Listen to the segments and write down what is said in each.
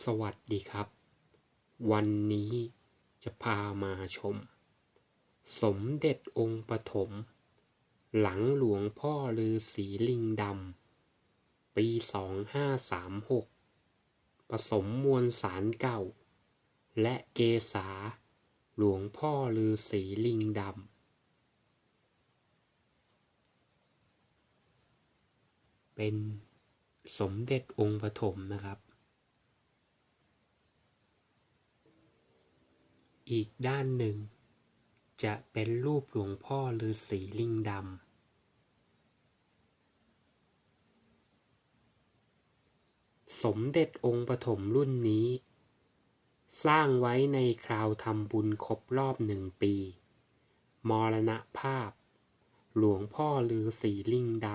สวัสดีครับ วันนี้จะพามาชม สมเด็จองค์ปฐมหลังหลวงพ่อลือสีลิงดำปี 2536 ผสมมวลสารเก่า และเกษาหลวงพ่อลือสีลิงดำเป็นสมเด็จองค์ปฐมนะครับ อีกด้านหนึ่ง จะเป็นรูปหลวงพ่อฤาษีลิงดำสมเด็จองค์ปฐมรุ่นนี้ สร้างไว้ในคราวทำบุญครบรอบหนึ่งปี มรณภาพ หลวงพ่อฤาษีลิงด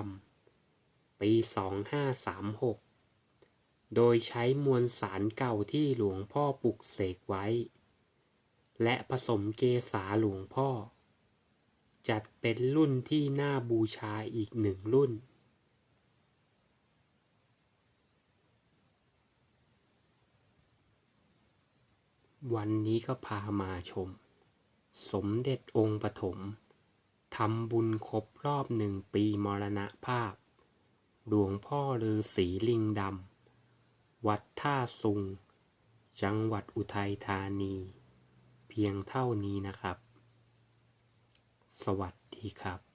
ำ ปี 2536 โดยใช้มวลสารเก่าที่หลวงพ่อปลุกเสกไว้ และผสมเกษาหลวงพ่อ จัดเป็นรุ่นที่น่าบูชาอีกหนึ่งรุ่น วันนี้ก็พามาชม สมเด็จองค์ปฐมทำบุญครบรอบหนึ่งปีมรณภาพ หลวงพ่อฤาษีลิงดำ วัดท่าสุง จังหวัดอุทัยธานี พียงเท่านี้นะครับ สวัสดีครับ